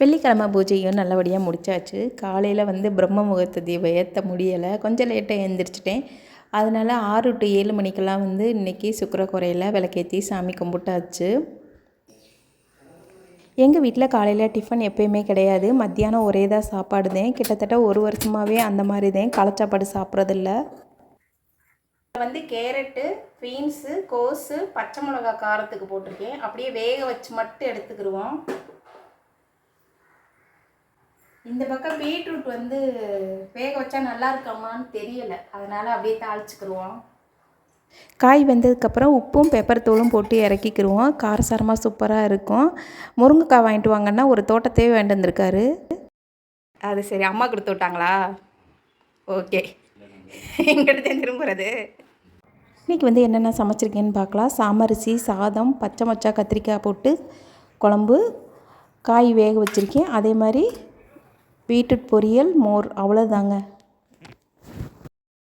வெள்ளிக்கிழமை பூஜையும் நல்லபடியாக முடிச்சாச்சு. காலையில் வந்து பிரம்ம முகூர்த்த தீபம் ஏற்ற முடியலை. கொஞ்சம் லேட்டாக எழுந்திரிச்சிட்டேன். அதனால் ஆறு டு ஏழு மணிக்கெல்லாம் வந்து இன்றைக்கி சுக்கரக்குறையில் விளக்கேற்றி சாமி கும்பிட்டாச்சு. எங்கள் வீட்டில் காலையில் டிஃபன் எப்பயுமே கிடையாது. மத்தியானம் ஒரே தான் சாப்பாடு தான். கிட்டத்தட்ட ஒரு வருஷமாகவே அந்த மாதிரி தான். களச்சாப்பாடு சாப்பிட்றதில்ல. வந்து கேரட்டு பீன்ஸு கோஸு பச்சை மிளகா காரத்துக்கு போட்டிருக்கேன். அப்படியே வேக வச்சு மட்டும் எடுத்துக்கிடுவோம் இந்த பக்கம் பீட்ரூட் வந்து வேக வச்சா நல்லா இருக்காமான்னு தெரியல. அதனால் அப்படியே தாளிச்சுக்கிடுவோம் காய் வெந்ததுக்கப்புறம் உப்பும் பெப்பர் தூளும் போட்டு இறக்கிக்கிடுவோம் காரசாரமாக சூப்பராக இருக்கும். முருங்கைக்காய் வாங்கிட்டு வாங்கன்னா ஒரு தோட்டத்தையே வேண்டு வந்திருக்காரு. அது சரி அம்மா கொடுத்து விட்டாங்களா? ஓகே. எங்கிட்ட திரும்புறது. இன்றைக்கி வந்து என்னென்ன சமைச்சிருக்கேன்னு பார்க்கலாம். சாமரிசி சாதம் பச்சை மொச்சா கத்திரிக்காய் போட்டு குழம்பு காய் வேக வச்சுருக்கேன். அதே மாதிரி பீட்ரூட் பொரியல் மோர் அவ்வளோதாங்க